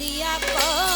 দিয়া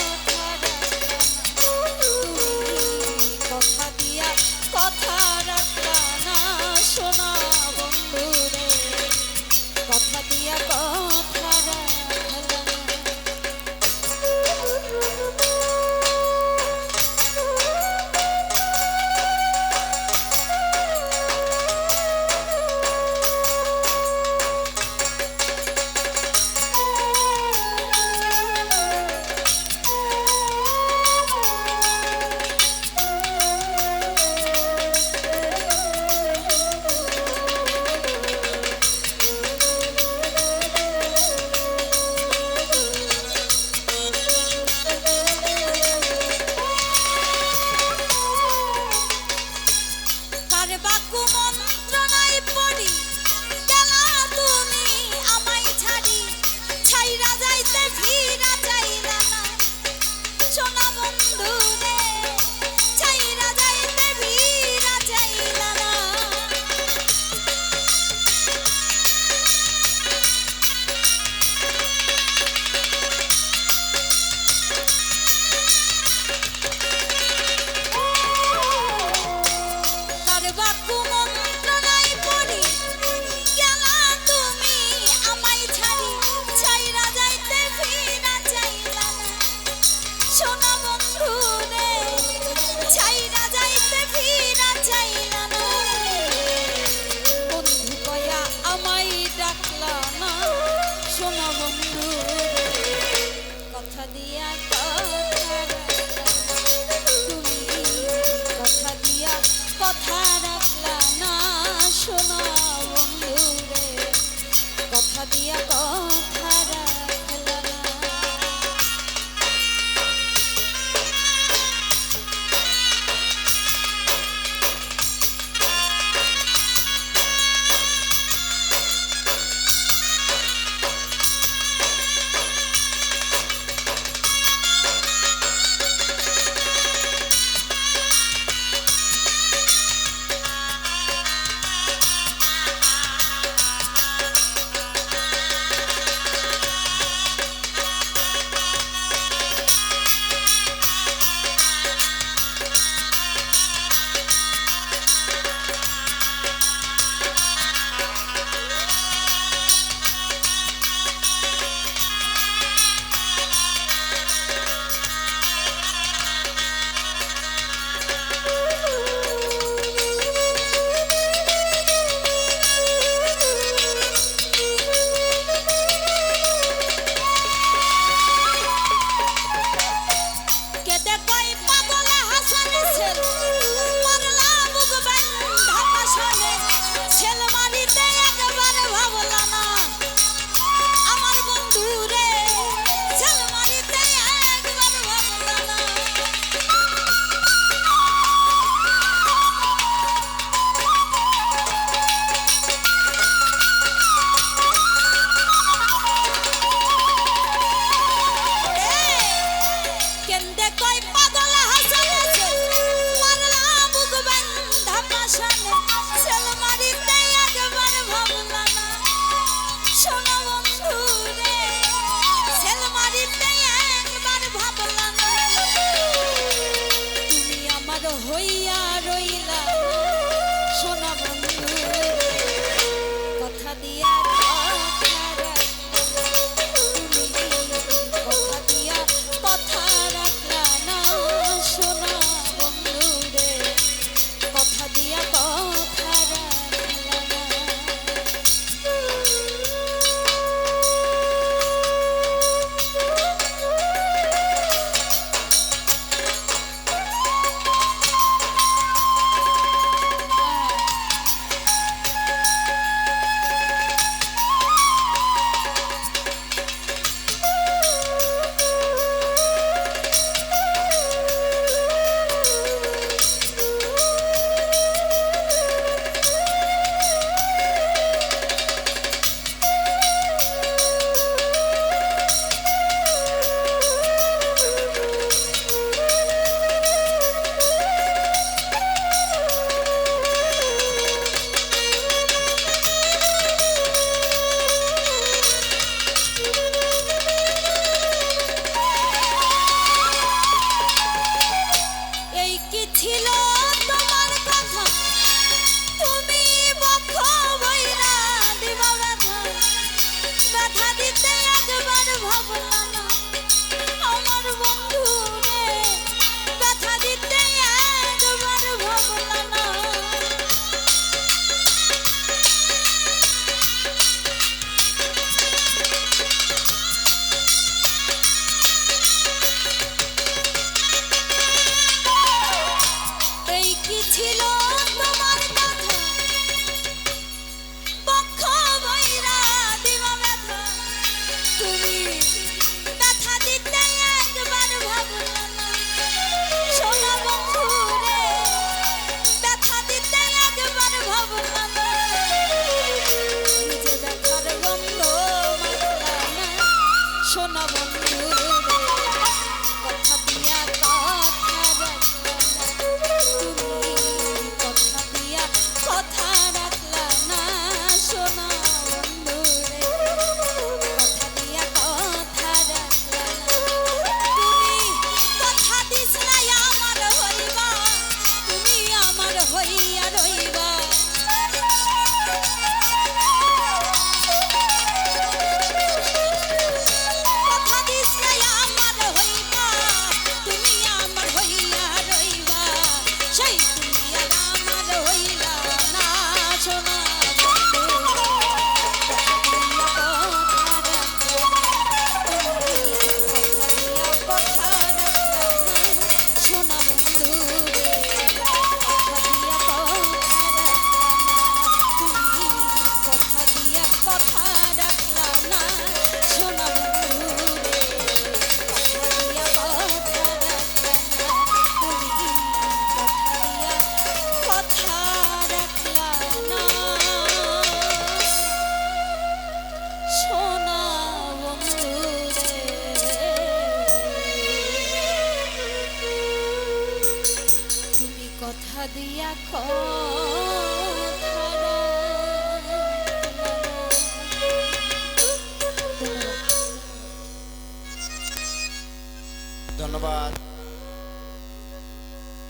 ধন্যবাদ।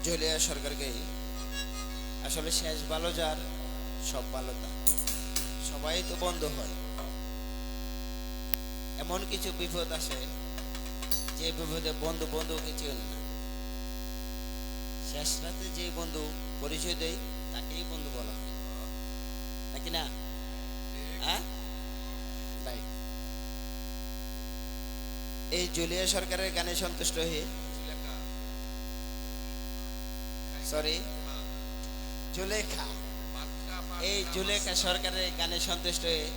জলিয়া সরকারকে। আসলে শেষ ভালো যার, সব ভালো তার। সবাই তো বন্ধ হয়। এমন কিছু বিপদ আসে, যে বিপদে বন্ধু বন্ধুকে চেনে না। শেষ রাতে যে বন্ধু পরিচয় দেয়, তাকেই বন্ধু বলা হয়। নাকি না? হ্যাঁ? এই জুলিয়া সরকারের গানে সন্তুষ্ট হয়ে। সরি জুলেখা। এই জুলেখা সরকারের গানে সন্তুষ্ট হয়ে।